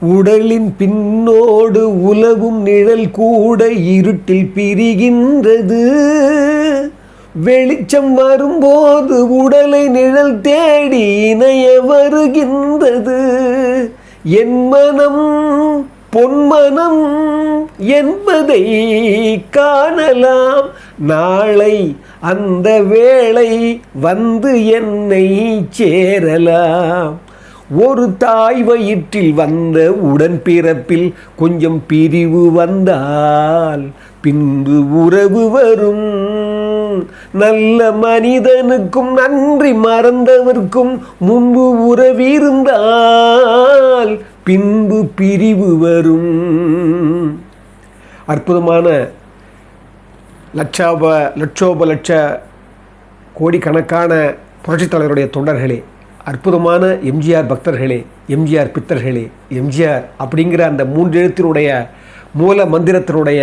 உடலின் பின்னோடு உலவும் நிழல் கூட இருட்டில் பிரிகின்றது. வெளிச்சம் வரும்போது உடலை நிழல் தேடி இணைய வருகின்றது. என் மனம் பொன்மனம் என்பதை காணலாம். நாளை அந்த வேளை வந்து என்னை சேரலாம். ஒரு தாய் வயிற்றில் வந்த உடன்பிறப்பில் கொஞ்சம் பிரிவு வந்தால் பின்பு உறவு வரும். நல்ல மனிதனுக்கும் நன்றி மறந்தவர்க்கும் முன்பு உறவிருந்தால் பின்பு பிரிவு வரும். அற்புதமான லட்சாப லட்சோப லட்ச கோடிக்கணக்கான புரட்சித் தலைவருடைய தொண்டர்களே அற்புதமான எம்ஜிஆர் பக்தர்களே எம்ஜிஆர் பித்தர்களே எம்ஜிஆர் அப்படிங்கிற அந்த மூன்றெழுத்தினுடைய மூல மந்திரத்தினுடைய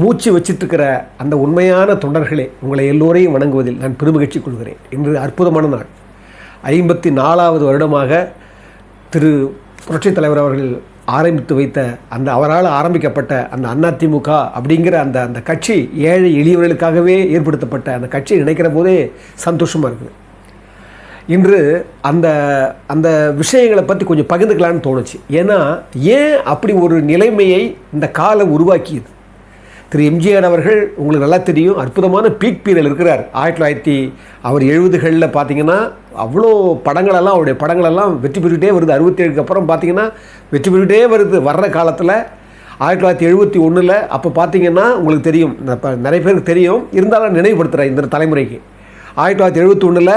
மூச்சு வச்சிட்ருக்கிற அந்த உண்மையான தொண்டர்களே உங்களை எல்லோரையும் வணங்குவதில் நான் பெருமகிழ்ச்சி கொள்கிறேன். இன்று அற்புதமான நாள். ஐம்பத்தி நாலாவது வருடமாக திரு புரட்சித் தலைவர் அவர்கள் ஆரம்பித்து வைத்த அந்த அவரால் ஆரம்பிக்கப்பட்ட அந்த அதிமுக அப்படிங்கிற அந்த அந்த கட்சி ஏழை எளியவர்களுக்காகவே ஏற்படுத்தப்பட்ட அந்த கட்சியை நினைக்கிற போதே சந்தோஷமாக இருக்குது. இன்று அந்த அந்த விஷயங்களை பற்றி கொஞ்சம் பகிர்ந்துக்கலான்னு தோணுச்சு. ஏன்னா ஏன் அப்படி ஒரு நிலைமையை இந்த காலம் உருவாக்கியது? திரு எம்ஜிஆர் அவர்கள் உங்களுக்கு நல்லா தெரியும் அற்புதமான பீக் பீரியல் இருக்கிறார். ஆயிரத்தி தொள்ளாயிரத்தி அவர் எழுபதுகளில் பார்த்தீங்கன்னா அவ்வளோ படங்களெல்லாம் அவருடைய படங்களெல்லாம் வெற்றி பெற்றுக்கிட்டே வருது. அறுபத்தேழுக்கு அப்புறம் பார்த்தீங்கன்னா வெற்றி பெற்றுக்கிட்டே வருது. வர்ற காலத்தில் ஆயிரத்தி தொள்ளாயிரத்தி எழுபத்தி ஒன்றில் அப்போ பார்த்தீங்கன்னா உங்களுக்கு தெரியும் இப்போ நிறைய பேருக்கு தெரியும். இருந்தாலும் நினைவுபடுத்துகிறேன் இந்த தலைமுறைக்கு. ஆயிரத்தி தொள்ளாயிரத்தி எழுபத்தி ஒன்றில்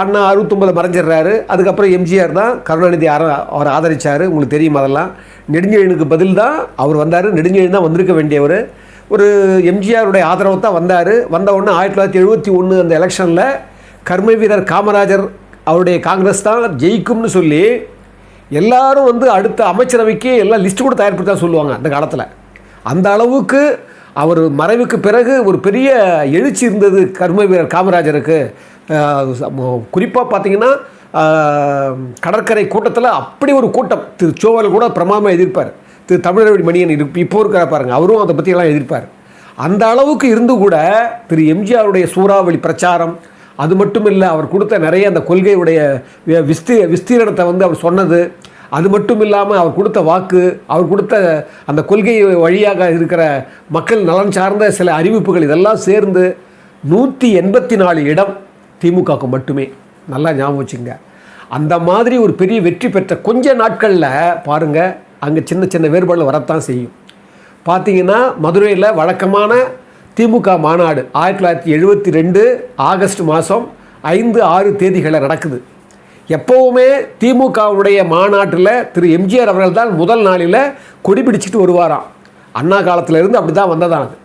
அண்ணா அறுபத்தொம்பதில் மறைஞ்சிடுறாரு. அதுக்கப்புறம் எம்ஜிஆர் தான் கருணாநிதி ஆர அவர் ஆதரித்தார் உங்களுக்கு தெரியும் அதெல்லாம். நெடுஞ்செழியனுக்கு பதில் தான் அவர் வந்தார். நெடுஞ்செழியன் தான் வந்திருக்க வேண்டியவர். ஒரு எம்ஜிஆருடைய ஆதரவு தான் வந்தார். வந்த உடனே ஆயிரத்தி தொள்ளாயிரத்தி எழுபத்தி ஒன்று அந்த எலெக்ஷனில் கர்ம வீரர் காமராஜர் அவருடைய காங்கிரஸ் தான் ஜெயிக்கும்னு சொல்லி எல்லாரும் வந்து அடுத்த அமைச்சரவைக்கு எல்லாம் லிஸ்ட் கூட தயாரிப்பு சொல்லுவாங்க அந்த காலத்தில். அந்த அளவுக்கு அவர் மறைவுக்கு பிறகு ஒரு பெரிய எழுச்சி இருந்தது கர்ம வீரர் காமராஜருக்கு. குறிப்பாக பார்த்தீங்கன்னா கடற்கரை கூட்டத்தில் அப்படி ஒரு கூட்டம். திரு சோவல் கூட பிரமாமல் எதிர்ப்பார். திரு தமிழரவி மணியன் இரு இப்போ இருக்கிற பாருங்க அவரும் அதை பற்றியெல்லாம் எதிர்ப்பார். அந்த அளவுக்கு இருந்து கூட திரு எம்ஜிஆருடைய சூறாவளி பிரச்சாரம் அது மட்டும் இல்லை அவர் கொடுத்த நிறைய அந்த கொள்கையுடைய வி- விஸ்தி விஸ்தீரணத்தை வந்து அவர் சொன்னது அது மட்டும் இல்லாமல் அவர் கொடுத்த வாக்கு அவர் கொடுத்த அந்த கொள்கை வழியாக இருக்கிற மக்கள் நலன் சார்ந்த சில அறிவிப்புகள் இதெல்லாம் சேர்ந்து நூற்றி எண்பத்தி நாலு இடம் திமுகவுக்கு மட்டுமே. நல்லா ஞாபகம் வச்சுங்க அந்த மாதிரி ஒரு பெரிய வெற்றி பெற்ற கொஞ்ச நாட்களில் பாருங்கள் அங்கே சின்ன சின்ன வேறுபாடுகள் வரத்தான் செய்யும். பார்த்தீங்கன்னா மதுரையில் வழக்கமான திமுக மாநாடு ஆயிரத்தி தொள்ளாயிரத்தி எழுபத்தி ரெண்டு ஆகஸ்ட் மாதம் ஐந்து ஆறு தேதிகளில் நடக்குது. எப்போவுமே திமுகவுடைய மாநாட்டில் திரு எம்ஜிஆர் அவர்கள் தான் முதல் நாளில் கொடி பிடிச்சிட்டு வருவாராம். அண்ணா காலத்திலேருந்து அப்படி தான் வந்ததான் அது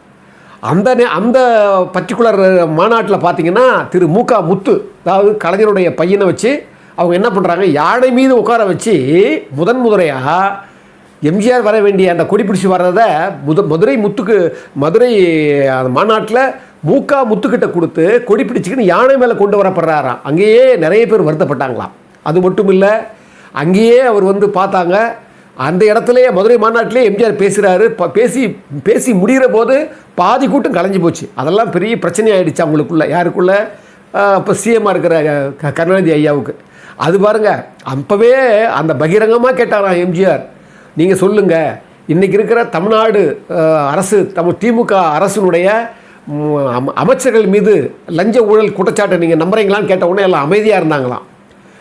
அந்த நே- அந்த பர்டிகுலர் மாநாட்டில் பார்த்தீங்கன்னா திரு முக முத்து அதாவது கலைஞருடைய பையனை வச்சு அவங்க என்ன பண்ணுறாங்க யானை மீது உட்கார வச்சு முதன் முதலையாக எம்ஜிஆர் வர வேண்டிய அந்த கொடி பிடிச்சி வர்றதை முத மதுரை முத்துக்கு மதுரை அந்த மாநாட்டில் மூக்கா முத்துக்கிட்ட கொடுத்து கொடி பிடிச்சிக்கின்னு யானை மேலே கொண்டு வரப்படுறாராம் அங்கேயே நிறைய பேர் வருத்தப்பட்டாங்களாம். அது மட்டும் இல்லை அங்கேயே அவர் வந்து பார்த்தாங்க அந்த இடத்துலயே மதுரை மாநாட்டிலே எம்ஜிஆர் பேசுகிறாரு பேசி பேசி முடிகிற போது பாதி கூட்டம் கலைஞ்சு போச்சு. அதெல்லாம் பெரிய பிரச்சனை ஆகிடுச்சு அவங்களுக்குள்ள யாருக்குள்ள? இப்போ சிஎம்மாக இருக்கிற க- கருணாநிதி ஐயாவுக்கு. அது பாருங்க அப்போவே அந்த பகிரங்கமாக கேட்டாராம் எம்ஜிஆர். நீங்கள் சொல்லுங்கள் இன்றைக்கி இருக்கிற தமிழ்நாடு அரசு தமிழ் திமுக அரசினுடைய அமைச்சர்கள் மீது லஞ்ச ஊழல் குற்றச்சாட்டை நீங்கள் நம்புறீங்களான்னு கேட்ட உடனே எல்லாம் அமைதியாக இருந்தாங்களாம்.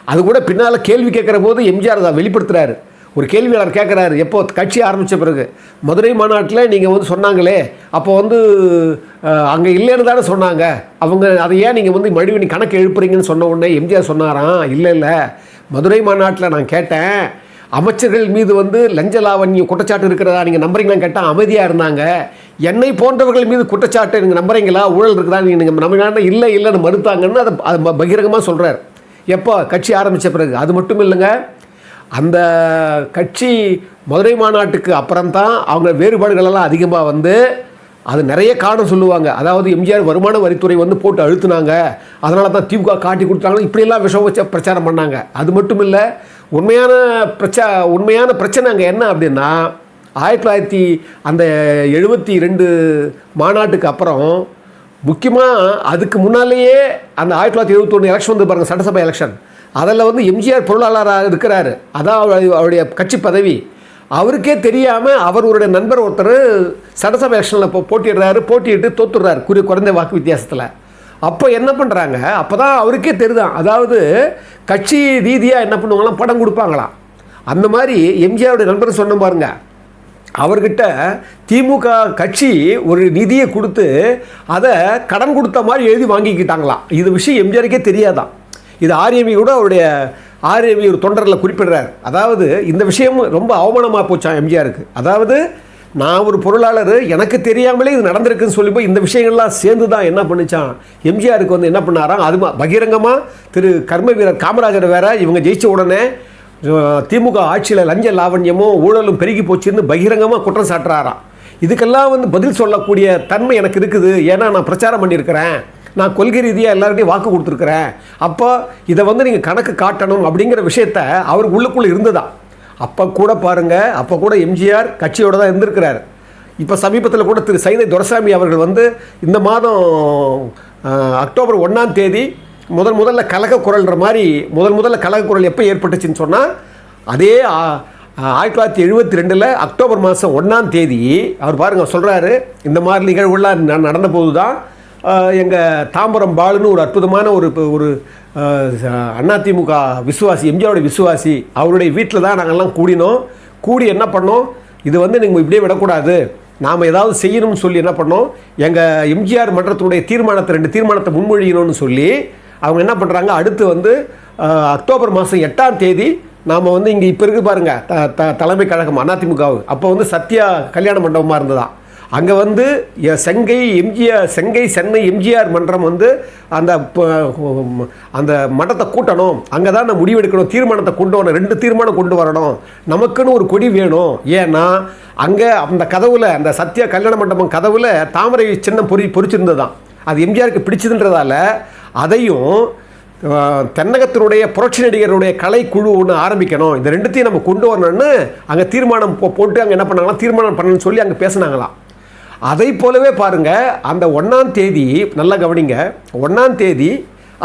அது கூட பின்னால் கேள்வி கேட்குற போது எம்ஜிஆர் அதை வெளிப்படுத்துகிறாரு ஒரு கேள்வியாளர் கேட்குறாரு எப்போ கட்சி ஆரம்பித்த பிறகு. மதுரை மாநாட்டில் நீங்கள் வந்து சொன்னாங்களே அப்போ வந்து அங்கே இல்லைன்னு தானே சொன்னாங்க. அவங்க அதை ஏன் நீங்கள் வந்து மறுபடியும் நீ கணக்கு எழுப்புறீங்கன்னு சொன்ன உடனே எம்ஜிஆர் சொன்னாராம் இல்லை இல்லை மதுரை மாநாட்டில் நான் கேட்டேன். அமைச்சர்கள் மீது வந்து லஞ்ச லாவண்ய குற்றச்சாட்டு இருக்கிறதா நீங்கள் நம்புறீங்களான்னு கேட்டால் அமைதியாக இருந்தாங்க. என்னை போன்றவர்கள் மீது குற்றச்சாட்டு நீங்கள் நம்புறீங்களா? ஊழல் இருக்குதா? நீங்கள் நம்புறீங்கன்னா இல்லை இல்லைன்னு மறுத்தாங்கன்னு அதை அது பகிரங்கமாக சொல்கிறார் எப்போ? கட்சி ஆரம்பித்த பிறகு. அது மட்டும் இல்லைங்க. அந்த கட்சி மதுரை மாநாட்டுக்கு அப்புறம்தான் அவங்க வேறுபாடுகள் எல்லாம் அதிகமாக வந்து அது நிறைய காரணம் சொல்லுவாங்க. அதாவது எம்ஜிஆர் வருமான வரித்துறை வந்து போட்டு அழுத்துனாங்க. அதனால தான் திமுக காட்டி கொடுத்தாங்க. இப்படியெல்லாம் விஷம் வச்சு பிரச்சாரம் பண்ணாங்க. அது மட்டும் இல்லை உண்மையான பிரச்சா உண்மையான பிரச்சனை அங்கே என்ன அப்படின்னா ஆயிரத்தி தொள்ளாயிரத்தி அந்த எழுபத்தி ரெண்டு மாநாட்டுக்கு அப்புறம் முக்கியமாக அதுக்கு முன்னாலேயே அந்த ஆயிரத்தி தொள்ளாயிரத்தி எழுபத்தொன்று எலெக்ஷன் வந்து பாருங்கள் சட்டசபை எலெக்ஷன் அதில் வந்து எம்ஜிஆர் பொருளாளராக இருக்கிறாரு. அதான் அவர் அவருடைய கட்சி பதவி. அவருக்கே தெரியாமல் அவருடைய நண்பர் ஒருத்தர் சட்டசபை எலெக்ஷனில் போ போட்டிடுறாரு போட்டியிட்டு தோத்துடுறாரு. குறி குறைந்த வாக்கு வித்தியாசத்தில். அப்போ என்ன பண்ணுறாங்க? அப்போ தான் அவருக்கே தெரிதான். அதாவது கட்சி ரீதியாக என்ன பண்ணுவாங்களாம்? படம் கொடுப்பாங்களாம். அந்த மாதிரி எம்ஜிஆருடைய நண்பர் சொன்ன பாருங்க. அவர்கிட்ட திமுக கட்சி ஒரு நிதியை கொடுத்து அதை கடன் கொடுத்த மாதிரி எழுதி வாங்கிக்கிட்டாங்களாம். இது விஷயம் எம்ஜிஆருக்கே தெரியாதான். இது ஆரியமி கூட அவருடைய ஆரியமி ஒரு தொண்டரில் குறிப்பிடுறார். அதாவது இந்த விஷயம் ரொம்ப அவமானமாக போச்சான் எம்ஜிஆருக்கு. அதாவது நான் ஒரு பொருளாளர் எனக்கு தெரியாமலே இது நடந்திருக்குன்னு சொல்லி போய் இந்த விஷயங்கள்லாம் சேர்ந்து தான் என்ன பண்ணுச்சான்? எம்ஜிஆருக்கு வந்து என்ன பண்ணாராம்? அது பகிரங்கமாக திரு கர்ம வீரர் காமராஜர் வேற இவங்க ஜெயிச்ச உடனே திமுக ஆட்சியில் லஞ்ச லாவண்யமும் ஊழலும் பெருகி போச்சுன்னு பகிரங்கமாக குற்றம் சாட்டுறாராம். இதுக்கெல்லாம் வந்து பதில் சொல்லக்கூடிய தன்மை எனக்கு இருக்குது. ஏன்னா நான் பிரச்சாரம் பண்ணியிருக்கிறேன். நான் கொள்கை ரீதியாக எல்லாருக்கையும் வாக்கு கொடுத்துருக்குறேன். அப்போ இதை வந்து நீங்கள் கணக்கு காட்டணும் அப்படிங்கிற விஷயத்த அவருக்கு உள்ளுக்குள்ளே இருந்ததா? அப்போ கூட பாருங்கள் அப்போ கூட எம்ஜிஆர் கட்சியோட தான் இருந்திருக்கிறார். இப்போ சமீபத்தில் கூட திரு சைதை துரசாமி அவர்கள் வந்து இந்த மாதம் அக்டோபர் ஒன்றாம் தேதி முதல் முதல்ல கலக குரல்ன்ற மாதிரி முதல் முதல்ல கலக குரல் எப்போ ஏற்பட்டுச்சுன்னு சொன்னால் அதே ஆயிரத்தி தொள்ளாயிரத்தி எழுபத்தி ரெண்டில் அக்டோபர் மாதம் ஒன்றாம் தேதி அவர் பாருங்கள் சொல்கிறாரு இந்த மாதிரி நிகழ்வுகள்லாம் நடந்த போது தான் எங்கள் தாம்பரம் பாலுன்னு ஒரு அற்புதமான ஒரு ஒரு அதிமுக விசுவாசி எம்ஜிஆருடைய விசுவாசி அவருடைய வீட்டில் தான் நாங்கள்லாம் கூடினோம். கூடி என்ன பண்ணோம்? இது வந்து நீங்கள் இப்படியே விடக்கூடாது. நாம் ஏதாவது செய்யணும்னு சொல்லி என்ன பண்ணோம்? எங்கள் எம்ஜிஆர் மன்றத்தினுடைய தீர்மானத்தை ரெண்டு தீர்மானத்தை முன்மொழியணும்னு சொல்லி அவங்க என்ன பண்ணுறாங்க அடுத்து வந்து அக்டோபர் மாதம் எட்டாம் தேதி நாம் வந்து இங்கே இப்போ இருக்கு பாருங்க த த தலைமை கழகம் அதிமுகவு அப்போ வந்து சத்யா கல்யாண மண்டபமாக இருந்ததான் அங்கே வந்து எ- செங்கை எம்ஜிஆர் செங்கை சென்னை எம்ஜிஆர் மன்றம் வந்து அந்த அந்த மட்டத்தை கூட்டணும். அங்கே தான் நான் முடிவெடுக்கணும். தீர்மானத்தை கொண்டு வரணும். ரெண்டு தீர்மானம் கொண்டு வரணும். நமக்குன்னு ஒரு கொடி வேணும். ஏன்னா அங்கே அந்த கதவில் அந்த சத்யா கல்யாண மண்டபம் கதவில் தாமரை சின்னம் பொறி பொறிச்சிருந்ததாம் அது எம்ஜிஆருக்கு பிடிச்சதுன்றதால அதையும் தென்னகத்தினுடைய புரட்சி நடிகருடைய கலைக்குழு ஒன்று ஆரம்பிக்கணும். இந்த ரெண்டுத்தையும் நம்ம கொண்டு வரணும்னு அங்கே தீர்மானம் போட்டு அங்கே என்ன பண்ணாங்களாம்? தீர்மானம் பண்ணணும்னு சொல்லி அங்கே பேசுனாங்களாம். அதை போலவே பாருங்கள் அந்த ஒன்றாம் தேதி நல்லா கவனிங்க ஒன்றாம் தேதி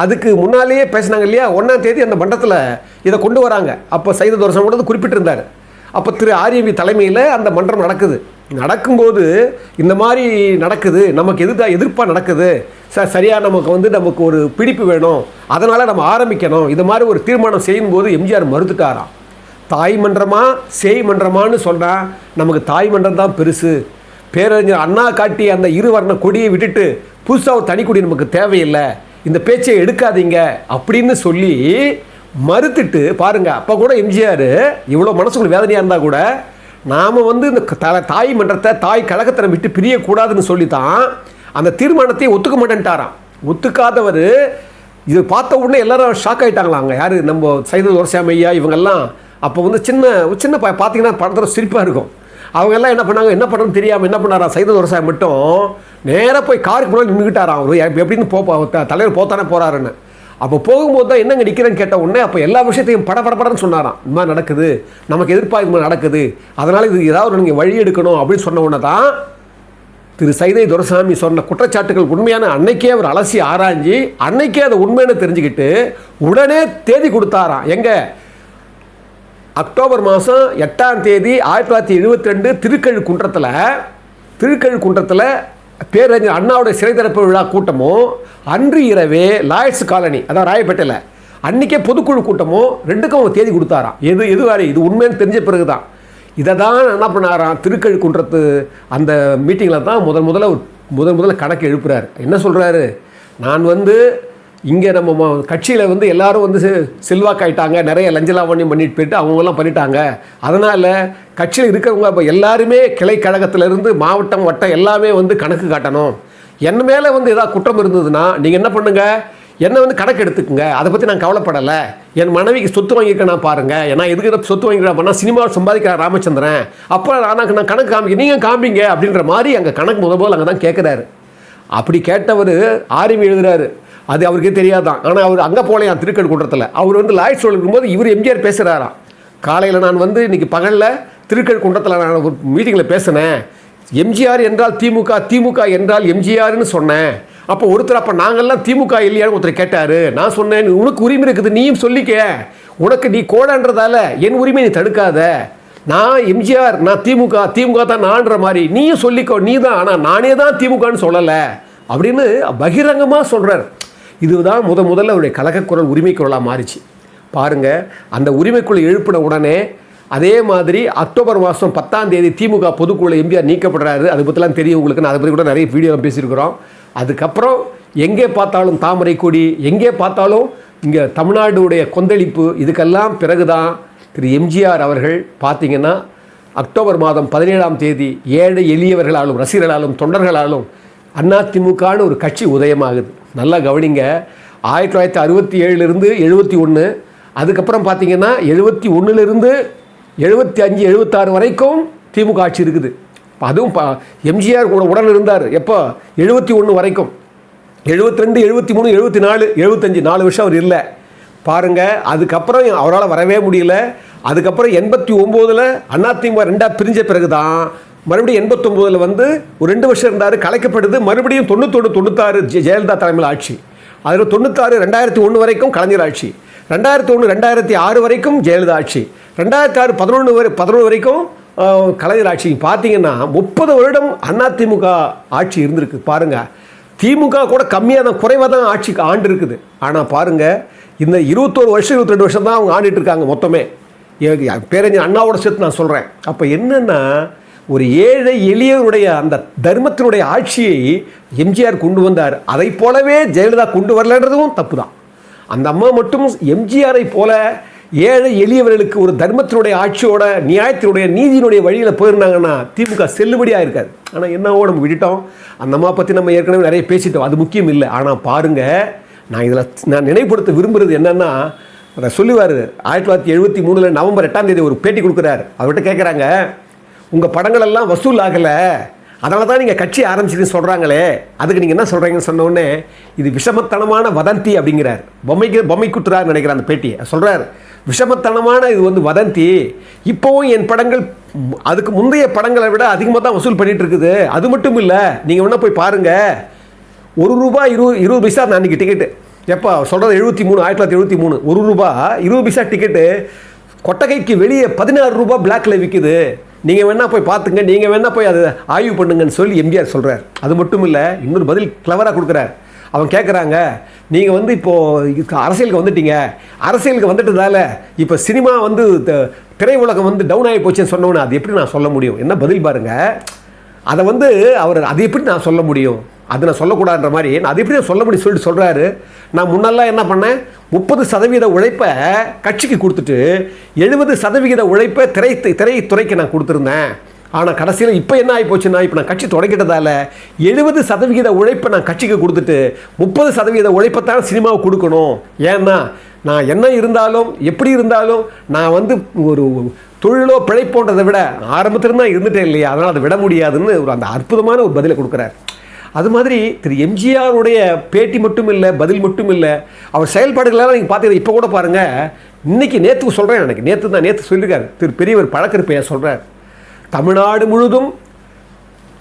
அதுக்கு முன்னாலேயே பேசினாங்க இல்லையா? ஒன்றாம் தேதி அந்த மண்டலத்தில் இதை கொண்டு வராங்க. அப்போ சைத தோரசம் கூட குறிப்பிட்டிருந்தார். அப்போ திரு ஆரியவி தலைமையில் அந்த மன்றம் நடக்குது. நடக்கும்போது இந்த மாதிரி நடக்குது. நமக்கு எதிர்த்தா எதிர்ப்பாக நடக்குது. ச சரியாக நமக்கு வந்து நமக்கு ஒரு பிடிப்பு வேணும். அதனால் நம்ம ஆரம்பிக்கணும். இந்த மாதிரி ஒரு தீர்மானம் செய்யும்போது எம்ஜிஆர் மறுத்துட்டாராம். தாய் மன்றமா செய் மன்றமான்னு சொன்னால் நமக்கு தாய் மன்றம் தான் பெருசு. பேரறிஞர் அண்ணா காட்டிய அந்த இருவர்ண கொடியை விட்டுட்டு புதுசாக ஒரு தனிக்குடி நமக்கு தேவையில்லை. இந்த பேச்சை எடுக்காதீங்க அப்படின்னு சொல்லி மறுத்துட்டு பாருங்கள் அப்போ கூட எம்ஜிஆர் இவ்வளோ மனசுக்குள்ள வேதனையாக இருந்தால் கூட நாம் வந்து இந்த த- தாய் மன்றத்தை தாய் கழகத்தை விட்டு பிரியக்கூடாதுன்னு சொல்லி தான் அந்த தீர்மானத்தை ஒத்துக்க மாட்டேன்ட்டாராம். ஒத்துக்காதவர் இது பார்த்த உடனே எல்லாரும் ஷாக் ஆகிட்டாங்களா அவங்க யார்? நம்ம சைதல் துரசாமி ஐயா இவங்கெல்லாம். அப்போ வந்து சின்ன சின்ன ப பார்த்தீங்கன்னா படத்தில் சிரிப்பாக இருக்கும். அவங்கெல்லாம் என்ன பண்ணாங்க? என்ன பண்ணுறதுன்னு தெரியாமல் என்ன பண்ணாரா? சைத துரசாமி மட்டும் நேராக போய் காருக்கு முன்னாடி நின்றுக்கிட்டாராம் அவர் எப்படின்னு போ தலைவர் போத்தானே போகிறாருன்னு அப்போ போகும்போது தான் என்னங்க நிற்கிறேன்னு கேட்ட உடனே அப்போ எல்லா விஷயத்தையும் பட சொன்னாராம். இந்த மாதிரி நடக்குது. நமக்கு எதிர்ப்பாக இது மாதிரி நடக்குது. அதனால் இது ஏதாவது நீங்கள் வழி எடுக்கணும் அப்படின்னு சொன்ன உடனே தான் திரு சைதை துரசாமி சொன்ன குற்றச்சாட்டுகள் உண்மையான அன்னைக்கே அவர் அலசி ஆராய்ஞ்சு அன்னைக்கே அதை உண்மைன்னு தெரிஞ்சுக்கிட்டு உடனே தேதி கொடுத்தாராம். எங்கே? அக்டோபர் மாதம் எட்டாம் தேதி ஆயிரத்தி தொள்ளாயிரத்தி எழுபத்தி ரெண்டு திருக்கழுக்குன்றத்தில் திருக்கழுக்குன்றத்தில் பேரறிஞர் அண்ணாவுடைய சிறை திறப்பு விழா கூட்டமும் அன்று இரவே லாயர்ஸ் காலனி அதான் ராயப்பேட்டையில் அன்றைக்கே பொதுக்குழு கூட்டமும் ரெண்டுக்கும் அவங்க தேதி கொடுத்தாராம். எது எது வேறு? இது உண்மைன்னு தெரிஞ்ச பிறகு தான் இதை தான் என்ன பண்ணாராம்? திருக்கழுக்குன்றத்து அந்த மீட்டிங்கில் தான் முதல் முதல்ல முதன் முதல் முதல்ல கணக்கு எழுப்புறாரு. என்ன சொல்கிறாரு நான் வந்து இங்கே நம்ம கட்சியில் வந்து எல்லாரும் வந்து செல்வாக்காயிட்டாங்க. நிறைய லஞ்சலாவணியம் பண்ணிட்டு போயிட்டு அவங்கெல்லாம் பண்ணிட்டாங்க. அதனால் கட்சியில் இருக்கிறவங்க இப்போ எல்லாருமே கிளை கழகத்திலேருந்து மாவட்டம் வட்டம் எல்லாமே வந்து கணக்கு காட்டணும். என் மேலே வந்து ஏதாவது குற்றம் இருந்ததுன்னா நீங்கள் என்ன பண்ணுங்கள் என்னை வந்து கணக்கு எடுத்துக்கோங்க? அதை பற்றி நான் கவலைப்படலை. என் மனைவிக்கு சொத்து வாங்கியிருக்கேன் நான் பாருங்கள் ஏன்னா எதுக்கு சொத்து வாங்கிக்கிறேன் சினிமாவில் சம்பாதிக்கிற ராமச்சந்திரன். அப்போ நான் நான் கணக்கு காமிக்க நீங்கள் காமிங்க அப்படின்ற மாதிரி அங்கே கணக்கு முதல் முதல்ல அங்கே தான் கேட்குறாரு அப்படி கேட்டவர் ஆர்மி எழுதுறாரு. அது அவருக்கே தெரியாதான். ஆனால் அவர் அங்கே போகலையாம் திருக்கல் குன்றத்தில். அவர் வந்து லாய்ட் சொல்லிருக்கும்போது இவர் எம்ஜிஆர் பேசுகிறாராம் காலையில் நான் வந்து இன்றைக்கி பகலில் திருக்கல் குன்றத்தில் நான் ஒரு மீட்டிங்கில் பேசினேன். எம்ஜிஆர் என்றால் திமுக திமுக என்றால் எம்ஜிஆர்னு சொன்னேன். அப்போ ஒருத்தர் அப்போ நாங்கள்லாம் திமுக இல்லையான்னு ஒருத்தர் கேட்டார். நான் சொன்னேன் உனக்கு உரிமை இருக்குது நீயும் சொல்லிக்க. உனக்கு நீ கோடன்றதால என் உரிமை நீ தடுக்காத. நான் எம்ஜிஆர் நான் திமுக திமுக தான் நான்ற மாதிரி. நீயும் சொல்லிக்கோ நீ தான் ஆனால் நானே தான் திமுகன்னு சொல்லலை. அப்படின்னு பகிரங்கமாக சொல்கிறார் இதுதான் முத முதல்ல அவருடைய கழகக்குரல் உரிமை குரலாக மாறிச்சு. பாருங்க அந்த உரிமைக்குழு எழுப்பின உடனே அதே மாதிரி அக்டோபர் மாதம் பத்தாம் தேதி திமுக பொதுக்குழு எம்ஜிஆர் நீக்கப்படுறாரு. அதை பற்றிலாம் தெரியும் உங்களுக்கு. நான் அதை பற்றி கூட நிறைய வீடியோ பேசியிருக்கிறோம். அதுக்கப்புறம் எங்கே பார்த்தாலும் தாமரை கொடி எங்கே பார்த்தாலும் இங்கே தமிழ்நாடுடைய கொந்தளிப்பு இதுக்கெல்லாம் பிறகுதான் திரு எம்ஜிஆர் அவர்கள் பார்த்தீங்கன்னா அக்டோபர் மாதம் பதினேழாம் தேதி ஏழை எளியவர்களாலும் ரசிகர்களாலும் தொண்டர்களாலும் அதிமுகன்னு ஒரு கட்சி உதயமாகுது. நல்லா கவனிங்க. ஆயிரத்தி தொள்ளாயிரத்தி அறுபத்தி ஏழுலேருந்து எழுபத்தி ஒன்று அதுக்கப்புறம் பார்த்தீங்கன்னா எழுபத்தி ஒன்றுலேருந்து எழுபத்தி அஞ்சு எழுபத்தாறு வரைக்கும் திமுக ஆட்சி இருக்குது. அதுவும் பா எம்ஜிஆர் கூட உடன் இருந்தார். எப்போ? எழுபத்தி ஒன்று வரைக்கும். எழுபத்தி ரெண்டு எழுபத்தி மூணு எழுபத்தி நாலு எழுபத்தஞ்சு நாலு வருஷம் அவர் இல்லை. பாருங்கள் அதுக்கப்புறம் அவரால் வரவே முடியல. அதுக்கப்புறம் எண்பத்தி ஒம்போதில் அதிமுக ரெண்டாக பிரிஞ்ச பிறகு தான் மறுபடியும் எண்பத்தொம்போதில் வந்து ஒரு ரெண்டு வருஷம் இருந்தார் கலைக்கப்படுது. மறுபடியும் தொண்ணூத்தொன்று தொண்ணூத்தாறு ஜெ- ஜெயலலிதா தலைமையில் ஆட்சி. அதில் தொண்ணூத்தாறு ரெண்டாயிரத்தி ஒன்று வரைக்கும் கலைஞர் ஆட்சி. ரெண்டாயிரத்தி ஒன்று ரெண்டாயிரத்தி ஆறு வரைக்கும் ஜெயலலிதா ஆட்சி. ரெண்டாயிரத்தி ஆறு பதினொன்று வரை பதினொன்று வரைக்கும் கலைஞர் ஆட்சி. பார்த்தீங்கன்னா முப்பது வருடம் அதிமுக ஆட்சி இருந்திருக்கு. பாருங்கள் திமுக கூட கம்மியாக தான் குறைவாக தான் ஆட்சிக்கு ஆண்டு இருக்குது ஆனால் பாருங்கள் இந்த இருபத்தோரு வருஷம் இருபத்தி ரெண்டு வருஷம் தான் அவங்க ஆண்டுட்டு இருக்காங்க மொத்தமே. பேரஞ்சு அண்ணாவோட சேர்த்து நான் சொல்கிறேன் அப்போ என்னென்னா ஒரு ஏழை எளியவருடைய அந்த தர்மத்தினுடைய ஆட்சியை எம்ஜிஆர் கொண்டு வந்தார். அதை போலவே ஜெயலலிதா கொண்டு வரலன்றதும் தப்பு தான் அந்த அம்மா மட்டும் எம்ஜிஆரை போல ஏழை எளியவர்களுக்கு ஒரு தர்மத்தினுடைய ஆட்சியோட நியாயத்தினுடைய நீதியினுடைய வழியில் போயிருந்தாங்கன்னா திமுக செல்லுபடியாக இருக்காது. ஆனால் என்னவோ நம்ம விட்டுட்டோம். அந்த அம்மா பற்றி நம்ம ஏற்கனவே நிறைய பேசிட்டோம். அது முக்கியம் இல்லை. ஆனால் பாருங்கள் நான் இதில் நான் நினைவுபடுத்த விரும்புகிறது என்னென்னா அதை சொல்லுவார். ஆயிரத்தி தொள்ளாயிரத்தி எழுபத்தி மூணில் நவம்பர் எட்டாம் தேதி ஒரு பேட்டி கொடுக்குறாரு. அவர்கிட்ட கேட்குறாங்க உங்கள் படங்கள் எல்லாம் வசூல் ஆகலை அதனால தான் நீங்கள் கட்சி ஆரம்பிச்சிருன்னு சொல்கிறாங்களே அதுக்கு நீங்கள் என்ன சொல்கிறீங்கன்னு சொன்னோடனே இது விஷமத்தனமான வதந்தி அப்படிங்கிறார். பொம்மைக்கு பொம்மை குத்துறாரு நினைக்கிறேன் அந்த பேட்டியை சொல்கிறார் விஷமத்தனமான இது வந்து வதந்தி. இப்போவும் என் படங்கள் அதுக்கு முந்தைய படங்களை விட அதிகமாக தான் வசூல் பண்ணிகிட்டு இருக்குது. அது மட்டும் இல்லை நீங்கள் வேணால் போய் பாருங்கள் ஒரு ரூபா இருபது இருபது பைசா நான் அன்றைக்கி டிக்கெட்டு எப்போ சொல்கிறது எழுபத்தி மூணு ஆயிரத்தி தொள்ளாயிரத்தி எழுபத்தி மூணு. ஒரு ரூபா இருபது பைசா டிக்கெட்டு கொட்டகைக்கு வெளியே பதினாறு ரூபா பிளாக்கில் விற்கிது நீங்கள் வேணால் போய் பார்த்துங்க நீங்கள் வேணால் போய் அதை ஆய்வு பண்ணுங்கன்னு சொல்லி எம்ஜிஆர் சொல்கிறார் அது மட்டும் இல்லை இன்னொரு பதில் கிளவராக கொடுக்குறார். அவன் கேட்குறாங்க நீங்கள் வந்து இப்போது அரசியலுக்கு வந்துட்டீங்க. அரசியலுக்கு வந்துட்டதால இப்போ சினிமா வந்து த- திரையுலகம் வந்து டவுன் ஆகி போச்சுன்னு சொன்னோன்னே அது எப்படி நான் சொல்ல முடியும்? என்ன பதில் பாருங்கள் அதை வந்து அவர் அது எப்படி நான் சொல்ல முடியும்? அது நான் சொல்லக்கூடாதுன்ற மாதிரி நான் அது எப்படி நான் சொல்ல முடியும் சொல்லிட்டு சொல்கிறாரு நான் முன்னெல்லாம் என்ன பண்ணேன்? முப்பது சதவீத உழைப்பை கட்சிக்கு கொடுத்துட்டு எழுபது சதவிகித உழைப்பை திரை திரைத்துறைக்கு நான் கொடுத்துருந்தேன். ஆனால் கடைசியில் இப்போ என்ன ஆகி போச்சுன்னா இப்போ நான் கட்சி தொடங்கிட்டதால எழுபது சதவிகித உழைப்பை நான் கட்சிக்கு கொடுத்துட்டு முப்பது சதவீத உழைப்பைத்தான் சினிமாவுக்கு கொடுக்கணும். ஏன்னா நான் என்ன இருந்தாலும் எப்படி இருந்தாலும் நான் வந்து ஒரு தொழிலோ பிழைப்போன்றதை விட ஆரம்பத்திலிருந்து தான் இருந்துட்டேன் இல்லையா? அதனால் அதை விட முடியாதுன்னு ஒரு அந்த அற்புதமான ஒரு பதிலை கொடுக்குறார். அது மாதிரி திரு எம்ஜிஆருடைய பேட்டி மட்டும் இல்லை பதில் மட்டும் இல்லை அவர் செயல்பாடுகளெல்லாம் நீங்கள் பார்த்தீங்கன்னா இப்போ கூட பாருங்கள் இன்னைக்கு நேற்று சொல்கிறேன் எனக்கு நேற்று தான் நேற்று சொல்லியிருக்காரு. திரு பெரியவர் பழக்கருப்பையா சொல்கிறார் தமிழ்நாடு முழுதும்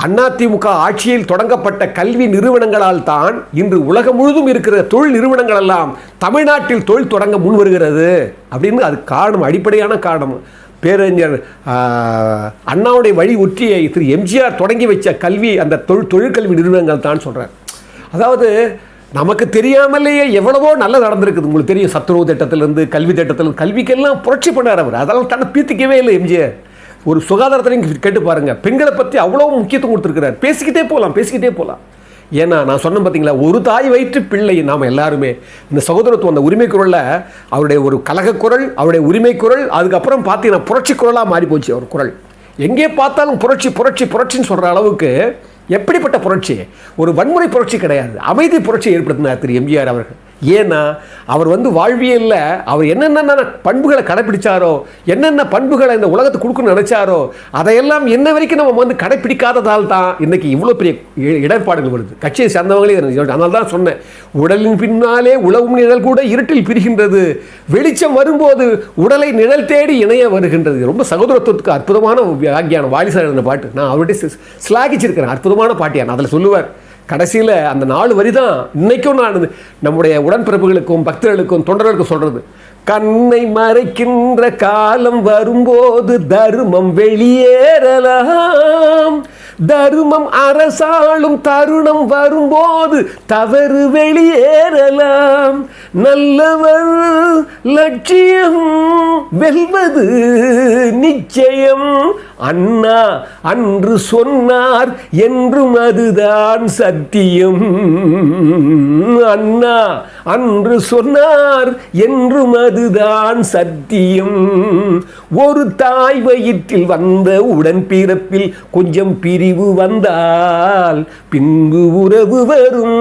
அதிமுக ஆட்சியில் தொடங்கப்பட்ட கல்வி நிறுவனங்களால் தான் இன்று உலகம் முழுதும் இருக்கிற தொழில் நிறுவனங்கள் எல்லாம் தமிழ்நாட்டில் தொழில் தொடங்க முன் வருகிறது அப்படின்னு அது காரணம் அடிப்படையான காரணம். பேரறிஞர் அண்ணாவுடைய வழி ஒற்றியை திரு எம்ஜிஆர் தொடங்கி வச்ச கல்வி அந்த தொழில் தொழிற்கல்வி நிறுவனங்கள் தான் சொல்கிறார் அதாவது நமக்கு தெரியாமலேயே எவ்வளவோ நல்லது நடந்திருக்குது. உங்களுக்கு தெரியும் சத்துணவு திட்டத்திலேருந்து கல்வி திட்டத்திலிருந்து கல்விக்கெல்லாம் புரட்சி பண்ணார் அவர். அதெல்லாம் தன்னை பீத்திக்கவே இல்லை எம்ஜிஆர். ஒரு சுகாதாரத்திலையும் கேட்டு பாருங்கள் பெண்களை பற்றி அவ்வளோ முக்கியத்துவம் கொடுத்துருக்கிறார். பேசிக்கிட்டே போகலாம் பேசிக்கிட்டே போகலாம் ஏன்னா நான் சொன்னேன் பார்த்தீங்களா ஒரு தாய் வயிற்று பிள்ளை நாம் எல்லாருமே. இந்த சகோதரத்துவம் அந்த உரிமை குரலில் அவருடைய ஒரு கலகக் குரல் அவருடைய உரிமை குரல் அதுக்கப்புறம் பார்த்தீங்கன்னா புரட்சி குரலாக மாறி போச்சு அவர் குரல். எங்கே பார்த்தாலும் புரட்சி புரட்சி புரட்சின்னு சொல்கிற அளவுக்கு எப்படிப்பட்ட புரட்சி? ஒரு வன்முறை புரட்சி கிடையாது. அமைதி புரட்சி ஏற்படுத்தினார் திரு எம்ஜிஆர் அவர்கள். ஏன்னா அவர் வந்து வாழ்வியலில் அவர் என்னென்ன பண்புகளை கடைப்பிடிச்சாரோ என்னென்ன பண்புகளை இந்த உலகத்துக்கு கொடுக்கணும்னு நினச்சாரோ அதையெல்லாம் என்ன வரைக்கும் நம்ம வந்து கடைப்பிடிக்காததால் தான் இன்றைக்கி இவ்வளோ பெரிய இ- இடர்பாடுகள் வருது. கட்சியை சேர்ந்தவங்களே அதனால தான் சொன்னேன். உடலின் பின்னாலே உழவும் நிழல் கூட இருட்டில் பிரிகின்றது. வெளிச்சம் வரும்போது உடலை நிழல் தேடி இணைய வருகின்றது. ரொம்ப சகோதரத்துவத்துக்கு அற்புதமான வாக்கியான வாலிசார் பாட்டு. நான் அவர்கிட்ட ஸ்லாகிச்சிருக்கிறேன் அற்புதமான பாட்டியான் அதில் சொல்லுவார் கடைசியில் அந்த நாலு வரி தான் இன்னைக்கும் நான் நம்முடைய உடன்பிறப்புகளுக்கும் பக்தர்களுக்கும் தொண்டர்களுக்கும் சொல்றது. கண்ணை மறைக்கின்ற காலம் வரும்போது தருமம் வெளியேறலாம். தருமம் அரசாளும் தருணம் வரும்போது தவறு வெளியேறலாம். நல்லவர் லட்சியம் வெல்வது நிச்சயம். அண்ணா அன்று சொன்னார் என்றும் அதுதான் சத்தியம். அண்ணா அன்று சொன்னார் என்றும் அதுதான் சத்தியம். ஒரு தாய் வயிற்றில் வந்த உடன்பிறப்பில் கொஞ்சம் பிரிவு வந்தால் பின்பு உறவு வரும்.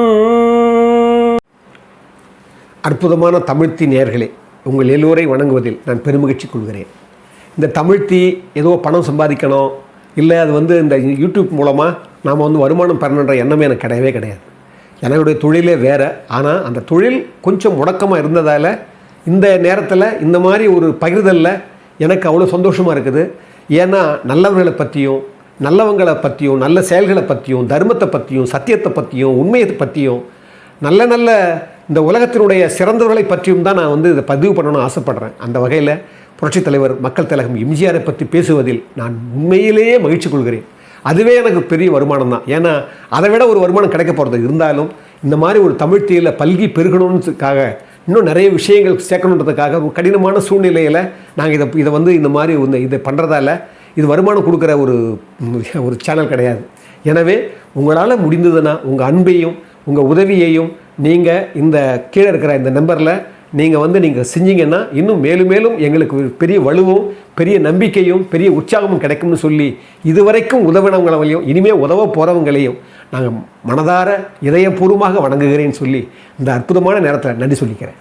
அற்புதமான தமிழ்த்தி நேர்களே உங்கள் எல்லோரை வணங்குவதில் நான் பெருமகிழ்ச்சி கொள்கிறேன். இந்த தமிழ்த்தி ஏதோ பணம் சம்பாதிக்கணும் இல்லை அது வந்து இந்த யூடியூப் மூலமாக நாம் வந்து வருமானம் பெறணுன்ற எண்ணமே எனக்கு கிடையவே கிடையாது. என்னுடைய தொழிலே வேறு ஆனால் அந்த தொழில் கொஞ்சம் முடக்கமாக இருந்ததால் இந்த நேரத்தில் இந்த மாதிரி ஒரு பகிர்தலில் எனக்கு அவ்வளோ சந்தோஷமாக இருக்குது. ஏன்னா நல்லவர்களை பற்றியும் நல்லவங்களை பற்றியும் நல்ல செயல்களை பற்றியும் தர்மத்தை பற்றியும் சத்தியத்தை பற்றியும் உண்மையை பற்றியும் நல்ல நல்ல இந்த உலகத்தினுடைய சிறந்தவர்களை பற்றியும் தான் நான் வந்து இதை பதிவு பண்ணணும்னு ஆசைப்பட்றேன். அந்த வகையில் புரட்சித் தலைவர் மக்கள் தலைவர் எம்ஜிஆரை பற்றி பேசுவதில் நான் உண்மையிலேயே மகிழ்ச்சி கொள்கிறேன். அதுவே எனக்கு பெரிய வருமானம் தான். ஏன்னா அதை விட ஒரு வருமானம் கிடைக்க போகிறது இருந்தாலும் இந்த மாதிரி ஒரு தமிழ் தீயில பல்கி பெருகணும்னுக்காக இன்னும் நிறைய விஷயங்கள் சேர்க்கணுன்றதுக்காக ஒரு கடினமான சூழ்நிலையில் நாங்கள் இதை இதை வந்து இந்த மாதிரி இந்த இதை பண்ணுறதால இது வருமானம் கொடுக்குற ஒரு ஒரு சேனல் கிடையாது. எனவே உங்களால் முடிந்ததுன்னா உங்கள் அன்பையும் உங்கள் உதவியையும் நீங்கள் இந்த கீழே இருக்கிற இந்த நம்பரில் நீங்கள் வந்து நீங்கள் செஞ்சீங்கன்னா இன்னும் மேலும் மேலும் எங்களுக்கு பெரிய வலுவும் பெரிய நம்பிக்கையும் பெரிய உற்சாகமும் கிடைக்கும்னு சொல்லி இதுவரைக்கும் உதவினவங்களையும் இனிமேல் உதவ போகிறவங்களையும் நாங்கள் மனதார இதயபூர்வமாக வணங்குகிறேன்னு சொல்லி இந்த அற்புதமான நேரத்தில் நன்றி சொல்லிக்கிறேன்.